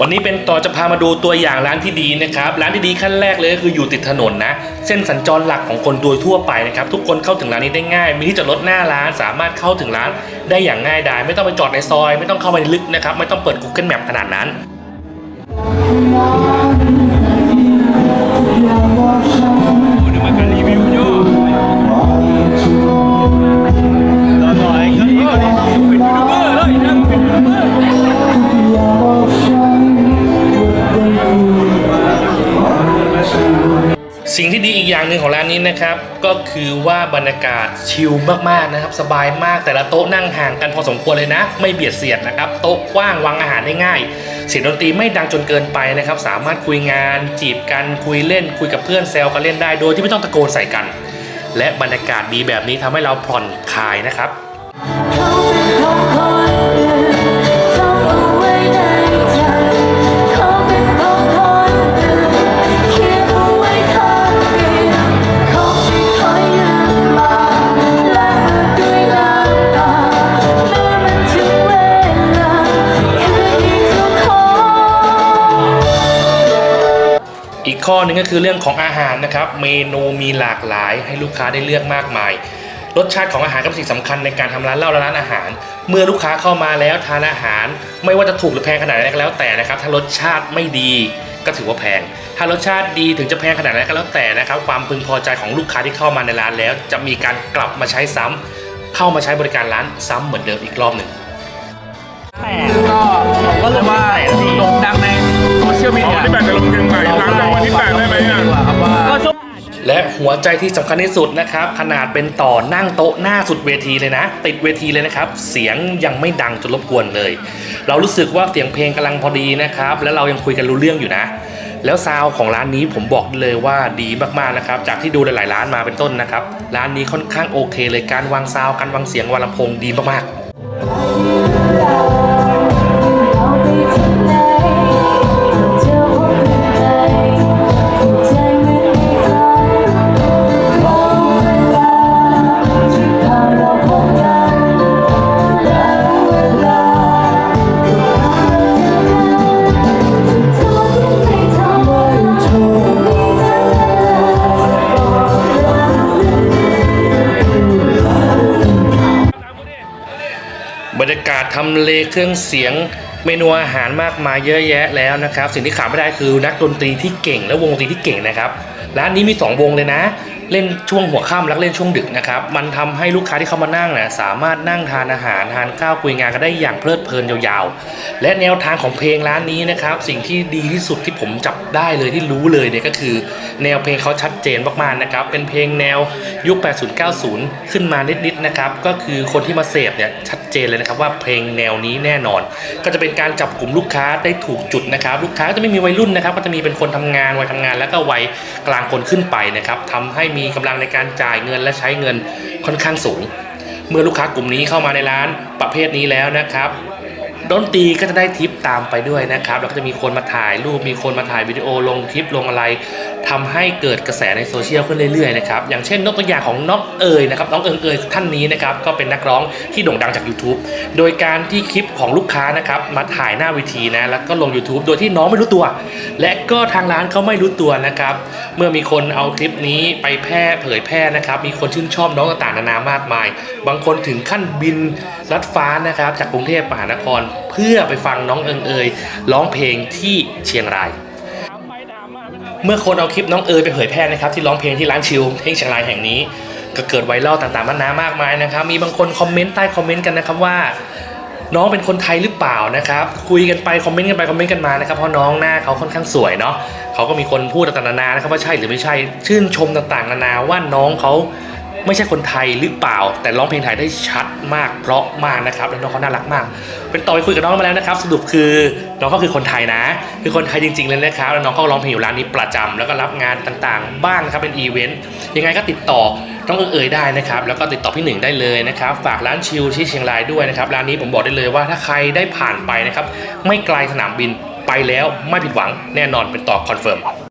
วันนี้เป็นต่อจะพามาดูตัวอย่างร้านที่ดีนะครับ ร้านที่ดีขั้นแรกเลยก็คืออยู่ติดถนนนะ เส้นสัญจรหลักของคนโดยทั่วไปนะครับ ทุกคนเข้าถึงร้านนี้ได้ง่าย มีที่จอดรถหน้าร้าน สามารถเข้าถึงร้านได้อย่างง่ายดาย ไม่ต้องไปจอดในซอย ไม่ต้องเข้าไปลึกนะครับ ไม่ต้องเปิด Google Map ขนาดนั้น อย่างหนึ่งของร้านนี้นะครับ ก็คือว่าบรรยากาศชิลมากๆนะครับ สบายมากแต่ละโต๊ะนั่งห่างกันพอสมควรเลยนะ ไม่เบียดเสียดนะครับ โต๊ะกว้างวางอาหารได้ง่าย เสียงดนตรีไม่ดังจนเกินไปนะครับ สามารถคุยงาน จีบกันคุยเล่น คุยกับเพื่อนแซวกันเล่นได้โดยที่ไม่ต้องตะโกนใส่กัน และบรรยากาศดีแบบนี้ทำให้เราผ่อนคลายนะครับ ข้อหนึงก็คือเรื่องของอาหารนะครับ เมนูมีหลากหลายให้ลูกค้าได้เลือกมากมาย รสชาติของอาหารก็เป็นสิ่งสำคัญในการทำร้านเหล้าและร้านอาหาร เมื่อลูกค้าเข้ามาแล้วทานอาหาร ไม่ว่าจะถูกหรือแพงขนาดไหนก็แล้วแต่นะครับถ้ารสชาติไม่ดีก็ถือว่าแพง ถ้ารสชาติดีถึงจะแพงขนาดไหนก็แล้วแต่นะครับ ความพึงพอใจของลูกค้าที่เข้ามาในร้านแล้ว จะมีการกลับมาใช้ซ้ำเข้ามาใช้บริการร้านซ้ำเหมือนเดิมอีกรอบหนึ่งแต่ก็ผมก็เลยว่าโด่งดังในโซเชียลมีอ๋เดีอยที่แปดจะลงเชียงใหม่หลังจากวันที่แปดไหัวใจที่สำคัญที่สุดนะครับ ขนาดเป็นต่อนั่งโต๊ะหน้าสุดเวทีเลยนะ ติดเวทีเลยนะครับ เสียงยังไม่ดังจนรบกวนเลย เรารู้สึกว่าเสียงเพลงกำลังพอดีนะครับ แล้วเรายังคุยกันรู้เรื่องอยู่นะ แล้วซาวของร้านนี้ผมบอกเลยว่าดีมากๆนะครับ จากที่ดูหลายๆร้านมาเป็นต้นนะครับ ร้านนี้ค่อนข้างโอเคเลยการวางซาวการวางเสียงวางลำโพงดีมากๆำเลเครื่องเสียงเมนูอาหารมากมายเยอะแยะแล้วนะครับ สิ่งที่ขาดไม่ได้คือนักดนตรีที่เก่งและวงดนตรีที่เก่งนะครับร้านนี้มี 2 วงเลยนะ เล่นช่วงหัวค่ำแล้วก็เล่นช่วงดึกนะครับ มันทำให้ลูกค้าที่เข้ามานั่งนะสามารถนั่งทานอาหารทานข้าวคุยงานกันได้อย่างเพลิดเพลินยาวๆ และแนวทางของเพลงร้านนี้นะครับ สิ่งที่ดีที่สุดที่ผมจับได้เลยที่รู้เลยเนี่ยก็คือ แนวเพลงเขาชัดเจนมากๆนะครับ เป็นเพลงแนวยุค 80-90 ขึ้นมานิดๆนะครับ ก็คือคนที่มาเสพเนี่ยชัดเจนเลยนะครับว่าเพลงแนวนี้แน่นอน ก็จะเป็นการจับกลุ่มลูกค้าได้ถูกจุดนะครับลูกค้าก็จะไม่มีวัยรุ่นนะครับ ก็จะมีเป็นคนทำงานวัยทำงาน แล้วก็วัยกลางคนขึ้นไปนะครับทำให้มีกำลังในการจ่ายเงินและใช้เงินค่อนข้างสูง เมื่อลูกค้ากลุ่มนี้เข้ามาในร้านประเภทนี้แล้วนะครับดนตรีก็จะได้ทิปตามไปด้วยนะครับ แล้วก็จะมีคนมาถ่ายรูป มีคนมาถ่ายวิดีโอลงคลิปลงอะไร ทำให้เกิดกระแสในโซเชียลขึ้นเรื่อยๆนะครับอย่างเช่นนกตัวอย่างของน้องเอ๋ยนะครับน้องเอิงเอ๋ยท่านนี้นะครับก็เป็นนักร้องที่โด่งดังจาก YouTube โดยการที่คลิปของลูกค้านะครับมาถ่ายหน้าเวทีนะแล้วก็ลง YouTube โดยที่น้องไม่รู้ตัว และก็ทางร้านเขาไม่รู้ตัวนะครับเมื่อมีคนเอาคลิปนี้ไปแพร่เผยแพร่นะครับมีคนชื่นชอบน้องต่างๆนานามากมาย บางคนถึงขั้นบินลัดฟ้านะครับจากกรุงเทพมหานคร เพื่อไปฟังน้องเอิงเอ๋ยร้องเพลงที่เชียงราย เมื่อคนเอาคลิปน้องเอ๋ยไปเผยแพร่นะครับที่ร้องเพลงที่ร้านชิลที่เชียงรายแห่งนี้ ก็เกิดไวรัลต่างๆมานานามากมายนะครับ มีบางคนคอมเมนต์ใต้คอมเมนต์กันนะครับว่า น้องเป็นคนไทยหรือเปล่านะครับคุยกันไปคอมเมนต์กันไปคอมเมนต์กันมานะครับเพราะน้องหน้าเขาค่อนข้างสวยเนาะเขาก็มีคนพูดต่างๆนานานะครับว่าใช่หรือไม่ใช่ชื่นชมต่างๆนานาว่าน้องเขา ไม่ใช่คนไทยหรือเปล่า แต่ร้องเพลงไทยได้ชัดมากเพราะมากนะครับและน้องเขาน่ารักมาก เป็นต่อไปคุยกับน้องมาแล้วนะครับ สรุปคือน้องเขาคือคนไทยนะ คือคนไทยจริงๆเลยนะครับแล้วน้องเขาร้องเพลงอยู่ร้านนี้ประจำแล้วก็รับงานต่างๆ บ้างนะครับเป็นอีเวนต์ยังไงก็ติดต่อน้องเอ๋ยได้นะครับแล้วก็ติดต่อพี่หนึ่งได้เลยนะครับฝากร้านชิลที่เชียงรายด้วยนะครับร้านนี้ผมบอกได้เลยว่าถ้าใครได้ผ่านไปนะครับไม่ไกลสนามบินไปแล้วไม่ผิดหวังแน่นอนเป็นต่อคอนเฟิร์ม